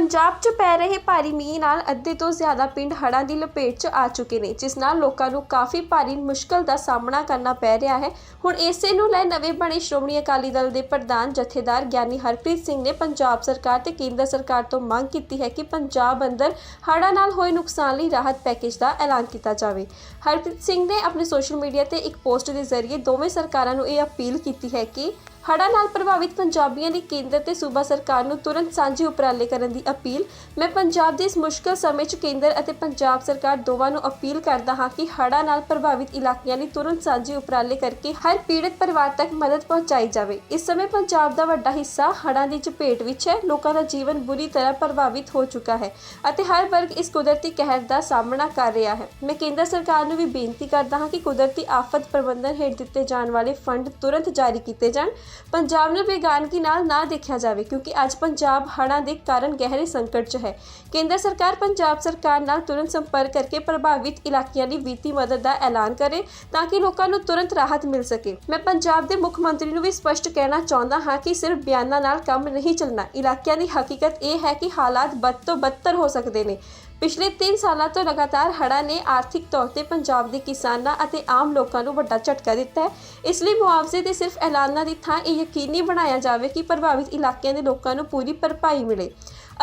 ਪੰਜਾਬ 'ਚ ਪੈ ਰਹੇ ਭਾਰੀ ਮੀਂਹ ਨਾਲ ਅੱਧੇ ਤੋਂ ਜ਼ਿਆਦਾ ਪਿੰਡ ਹੜ੍ਹਾਂ ਦੀ ਲਪੇਟ 'ਚ ਆ ਚੁੱਕੇ ਨੇ, ਜਿਸ ਨਾਲ ਲੋਕਾਂ ਨੂੰ ਕਾਫੀ ਭਾਰੀ ਮੁਸ਼ਕਲ ਦਾ ਸਾਹਮਣਾ ਕਰਨਾ ਪੈ ਰਿਹਾ ਹੈ। ਹੁਣ ਇਸੇ ਨੂੰ ਲੈ ਨਵੇਂ ਬਣੇ ਸ਼੍ਰੋਮਣੀ ਅਕਾਲੀ ਦਲ ਦੇ ਪ੍ਰਧਾਨ ਜਥੇਦਾਰ ਗਿਆਨੀ ਹਰਪ੍ਰੀਤ ਸਿੰਘ ਨੇ ਪੰਜਾਬ ਸਰਕਾਰ ਤੇ ਕੇਂਦਰ ਸਰਕਾਰ ਤੋਂ ਮੰਗ ਕੀਤੀ ਹੈ ਕਿ ਪੰਜਾਬ ਅੰਦਰ ਹੜ੍ਹਾਂ ਨਾਲ ਹੋਏ ਨੁਕਸਾਨ ਲਈ ਰਾਹਤ ਪੈਕੇਜ ਦਾ ਐਲਾਨ ਕੀਤਾ ਜਾਵੇ। ਹਰਪ੍ਰੀਤ ਸਿੰਘ ਨੇ ਆਪਣੇ ਸੋਸ਼ਲ ਮੀਡੀਆ ਤੇ ਇੱਕ ਪੋਸਟ ਦੇ ਜ਼ਰੀਏ ਦੋਵੇਂ ਸਰਕਾਰਾਂ ਨੂੰ ਇਹ ਅਪੀਲ ਕੀਤੀ ਹੈ ਕਿ ਹੜ੍ਹਾਂ ਨਾਲ ਪ੍ਰਭਾਵਿਤ ਪੰਜਾਬੀਆਂ ਦੀ ਕੇਂਦਰ ਤੇ ਸੂਬਾ ਸਰਕਾਰ ਨੂੰ ਤੁਰੰਤ ਸਾਂਝੇ ਉਪਰਾਲੇ ਕਰਨ ਦੀ ਅਪੀਲ। ਮੈਂ ਪੰਜਾਬ ਦੇ ਇਸ ਮੁਸ਼ਕਲ ਸਮੇਂ 'ਚ ਕੇਂਦਰ ਅਤੇ ਪੰਜਾਬ ਸਰਕਾਰ ਦੋਵਾਂ ਨੂੰ ਅਪੀਲ ਕਰਦਾ ਹਾਂ ਕਿ ਹੜ੍ਹਾਂ ਨਾਲ ਪ੍ਰਭਾਵਿਤ ਇਲਾਕਿਆਂ ਲਈ ਤੁਰੰਤ ਸਾਂਝੇ ਉਪਰਾਲੇ ਕਰਕੇ ਹਰ ਪੀੜਤ ਪਰਿਵਾਰ ਤੱਕ ਮਦਦ ਪਹੁੰਚਾਈ ਜਾਵੇ। ਇਸ ਸਮੇਂ ਪੰਜਾਬ ਦਾ ਵੱਡਾ ਹਿੱਸਾ ਹੜ੍ਹਾਂ ਦੀ ਚਪੇਟ ਵਿੱਚ ਹੈ। ਲੋਕਾਂ ਦਾ ਜੀਵਨ ਬੁਰੀ ਤਰ੍ਹਾਂ ਪ੍ਰਭਾਵਿਤ ਹੋ ਚੁੱਕਾ ਹੈ ਅਤੇ ਹਰ ਵਰਗ ਇਸ ਕੁਦਰਤੀ ਕਹਿਰ ਦਾ ਸਾਹਮਣਾ ਕਰ ਰਿਹਾ ਹੈ। ਮੈਂ ਕੇਂਦਰ ਸਰਕਾਰ ਨੂੰ ਵੀ ਬੇਨਤੀ ਕਰਦਾ ਹਾਂ ਕਿ ਕੁਦਰਤੀ ਆਫਤ ਪ੍ਰਬੰਧਨ ਹੇਠ ਦਿੱਤੇ ਜਾਣ ਵਾਲੇ ਫੰਡ ਤੁਰੰਤ ਜਾਰੀ ਕੀਤੇ ਜਾਣ। ਪੰਜਾਬ ਨੂੰ ਬੇਗਾਨਗੀ ਨਾਲ ਨਾ ਦੇਖਿਆ ਜਾਵੇ, ਕਿਉਂਕਿ ਅੱਜ ਪੰਜਾਬ ਹੜ੍ਹਾਂ ਦੇ ਕਾਰਨ ਗਹਿਰੇ ਸੰਕਟ 'ਚ ਹੈ। ਕੇਂਦਰ ਸਰਕਾਰ ਪੰਜਾਬ ਸਰਕਾਰ ਨਾਲ ਤੁਰੰਤ ਸੰਪਰਕ ਕਰਕੇ ਪ੍ਰਭਾਵਿਤ ਇਲਾਕਿਆਂ ਦੀ ਵਿੱਤੀ ਮਦਦ ਦਾ ਐਲਾਨ ਕਰੇ ਤਾਂ ਕਿ ਲੋਕਾਂ ਨੂੰ ਤੁਰੰਤ ਰਾਹਤ ਮਿਲ ਸਕੇ। ਮੈਂ ਪੰਜਾਬ ਦੇ ਮੁੱਖ ਮੰਤਰੀ ਨੂੰ ਵੀ ਸਪਸ਼ਟ ਕਹਿਣਾ ਚਾਹੁੰਦਾ ਹਾਂ ਕਿ ਸਿਰਫ ਬਿਆਨਾਂ ਨਾਲ ਕੰਮ ਨਹੀਂ ਚੱਲਣਾ। ਇਲਾਕਿਆਂ ਦੀ ਹਕੀਕਤ ਇਹ ਹੈ ਕਿ ਹਾਲਾਤ ਬਦ ਤੋਂ ਬਦਤਰ ਹੋ ਸਕਦੇ ਨੇ। ਪਿਛਲੇ 3 ਸਾਲਾਂ ਤੋਂ ਲਗਾਤਾਰ ਹੜ੍ਹਾਂ ਨੇ ਆਰਥਿਕ ਤੌਰ ਤੇ ਪੰਜਾਬ ਦੇ ਕਿਸਾਨਾਂ ਅਤੇ ਆਮ ਲੋਕਾਂ ਨੂੰ ਵੱਡਾ ਝਟਕਾ ਦਿੱਤਾ ਹੈ। ਇਸ ਲਈ ਮੁਆਵਜ਼ੇ ਦੇ ਸਿਰਫ ਐਲਾਨਾਂ ਦੀ ਥਾਂ ਇਹ ਯਕੀਨੀ ਬਣਾਇਆ ਜਾਵੇ ਕਿ ਪ੍ਰਭਾਵਿਤ ਇਲਾਕਿਆਂ ਦੇ ਲੋਕਾਂ ਨੂੰ ਪੂਰੀ ਭਰਪਾਈ ਮਿਲੇ।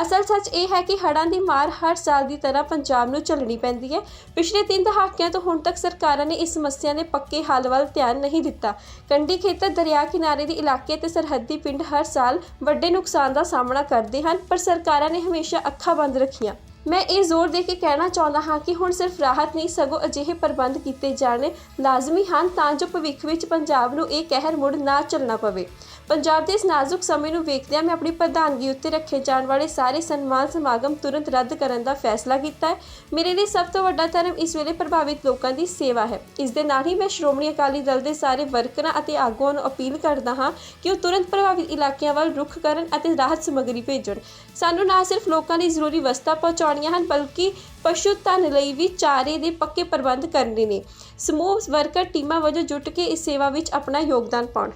ਅਸਲ ਸੱਚ ਇਹ ਹੈ ਕਿ ਹੜ੍ਹਾਂ ਦੀ ਮਾਰ ਹਰ ਸਾਲ ਦੀ ਤਰ੍ਹਾਂ ਪੰਜਾਬ ਨੂੰ ਝੱਲਣੀ ਪੈਂਦੀ ਹੈ। ਪਿਛਲੇ 3 ਦਹਾਕਿਆਂ ਤੋਂ ਹੁਣ ਤੱਕ ਸਰਕਾਰਾਂ ਨੇ ਇਸ ਸਮੱਸਿਆ ਦੇ ਪੱਕੇ ਹੱਲ ਵੱਲ ਧਿਆਨ ਨਹੀਂ ਦਿੱਤਾ। ਕੰਢੀ ਖੇਤਰ, ਦਰਿਆ ਕਿਨਾਰੇ ਦੇ ਇਲਾਕੇ ਤੇ ਸਰਹੱਦੀ ਪਿੰਡ ਹਰ ਸਾਲ ਵੱਡੇ ਨੁਕਸਾਨ ਦਾ ਸਾਹਮਣਾ ਕਰਦੇ ਹਨ, ਪਰ ਸਰਕਾਰਾਂ ਨੇ ਹਮੇਸ਼ਾ ਅੱਖਾਂ ਬੰਦ ਰੱਖੀਆਂ। ਮੈਂ ਇਹ ਜ਼ੋਰ ਦੇ ਕੇ ਕਹਿਣਾ ਚਾਹੁੰਦਾ ਹਾਂ ਕਿ ਹੁਣ ਸਿਰਫ ਰਾਹਤ ਨਹੀਂ, ਸਗੋਂ ਅਜਿਹੇ ਪ੍ਰਬੰਧ ਕੀਤੇ ਜਾਣੇ ਲਾਜ਼ਮੀ ਹਨ ਤਾਂ ਜੋ ਭਵਿੱਖ ਵਿੱਚ ਪੰਜਾਬ ਨੂੰ ਇਹ ਕਹਿਰ ਮੁੜ ਨਾ ਚੱਲਣਾ ਪਵੇ। ਪੰਜਾਬ ਦੇ ਇਸ ਨਾਜ਼ੁਕ ਸਮੇਂ ਨੂੰ ਵੇਖਦਿਆਂ ਮੈਂ ਆਪਣੀ ਪ੍ਰਧਾਨਗੀ ਉੱਤੇ ਰੱਖੇ ਜਾਣ ਵਾਲੇ ਸਾਰੇ ਸਨਮਾਨ ਸਮਾਗਮ ਤੁਰੰਤ ਰੱਦ ਕਰਨ ਦਾ ਫੈਸਲਾ ਕੀਤਾ ਹੈ। ਮੇਰੇ ਲਈ ਸਭ ਤੋਂ ਵੱਡਾ ਧਰਮ ਇਸ ਵੇਲੇ ਪ੍ਰਭਾਵਿਤ ਲੋਕਾਂ ਦੀ ਸੇਵਾ ਹੈ। ਇਸ ਦੇ ਨਾਲ ਹੀ ਮੈਂ ਸ਼੍ਰੋਮਣੀ ਅਕਾਲੀ ਦਲ ਦੇ ਸਾਰੇ ਵਰਕਰਾਂ ਅਤੇ ਆਗੂਆਂ ਨੂੰ ਅਪੀਲ ਕਰਦਾ ਹਾਂ ਕਿ ਉਹ ਤੁਰੰਤ ਪ੍ਰਭਾਵਿਤ ਇਲਾਕਿਆਂ ਵੱਲ ਰੁਖ ਕਰਨ ਅਤੇ ਰਾਹਤ ਸਮੱਗਰੀ ਭੇਜਣ। ਸਾਨੂੰ ਨਾ ਸਿਰਫ ਲੋਕਾਂ ਲਈ ਜ਼ਰੂਰੀ ਵਸਤਾਂ ਪਹੁੰਚਾਉਣ ਪਹੁੰਚਾਉਣੀਆਂ ਹਨ, ਬਲਕਿ ਪਸ਼ੂ ਧਨ ਲਈ ਵੀ ਚਾਰੇ ਦੇ ਪੱਕੇ ਪ੍ਰਬੰਧ ਕਰਨੇ ਨੇ। ਸਮੂਹ ਵਰਕਰ ਟੀਮਾਂ ਵਜੋਂ ਜੁਟ ਕੇ ਇਸ ਸੇਵਾ ਵਿੱਚ ਆਪਣਾ ਯੋਗਦਾਨ ਪਾਉਣ।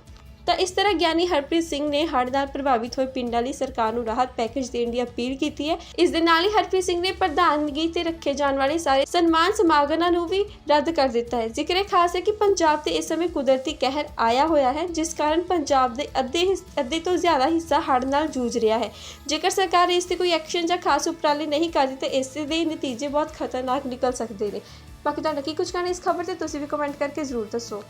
ਤਾਂ ਇਸ ਤਰ੍ਹਾਂ ਗਿਆਨੀ ਹਰਪ੍ਰੀਤ ਸਿੰਘ ਨੇ ਹੜ੍ਹ ਨਾਲ ਪ੍ਰਭਾਵਿਤ ਹੋਏ ਪਿੰਡਾਂ ਲਈ ਸਰਕਾਰ ਨੂੰ ਰਾਹਤ ਪੈਕੇਜ ਦੇਣ ਦੀ ਅਪੀਲ ਕੀਤੀ ਹੈ। ਇਸ ਦੇ ਨਾਲ ਹੀ ਹਰਪ੍ਰੀਤ ਸਿੰਘ ਨੇ ਪ੍ਰਧਾਨਗੀ ਤੇ ਰੱਖੇ ਜਾਣ ਵਾਲੇ ਸਾਰੇ ਸਨਮਾਨ ਸਮਾਗਮਾਂ ਨੂੰ ਵੀ ਰੱਦ ਕਰ ਦਿੱਤਾ ਹੈ। ਜ਼ਿਕਰ ਇਹ ਖਾਸ ਹੈ ਕਿ ਪੰਜਾਬ ਤੇ ਇਸ ਸਮੇਂ ਕੁਦਰਤੀ ਕਹਿਰ ਆਇਆ ਹੋਇਆ ਹੈ, ਜਿਸ ਕਾਰਨ ਪੰਜਾਬ ਦੇ ਅੱਧੇ ਹਿੱਸ- ਅੱਧੇ ਤੋਂ ਜ਼ਿਆਦਾ ਹਿੱਸਾ ਹੜ੍ਹ ਨਾਲ ਜੂਝ ਰਿਹਾ ਹੈ। ਜੇਕਰ ਸਰਕਾਰ ਇਸ ਤੇ ਕੋਈ ਐਕਸ਼ਨ ਜਾਂ ਖਾਸ ਉਪਰਾਲੇ ਨਹੀਂ ਕਰਦੀ, ਤਾਂ ਇਸ ਦੇ ਨਤੀਜੇ ਬਹੁਤ ਖਤਰਨਾਕ ਨਿਕਲ ਸਕਦੇ ਨੇ। ਬਾਕੀ ਤੁਹਾਡਾ ਕੀ ਕੁਝ ਕਹਿਣਾ ਇਸ ਖਬਰ ਤੇ, ਤੁਸੀਂ ਵੀ ਕਮੈਂਟ ਕਰਕੇ ਜ਼ਰੂਰ ਦੱਸੋ।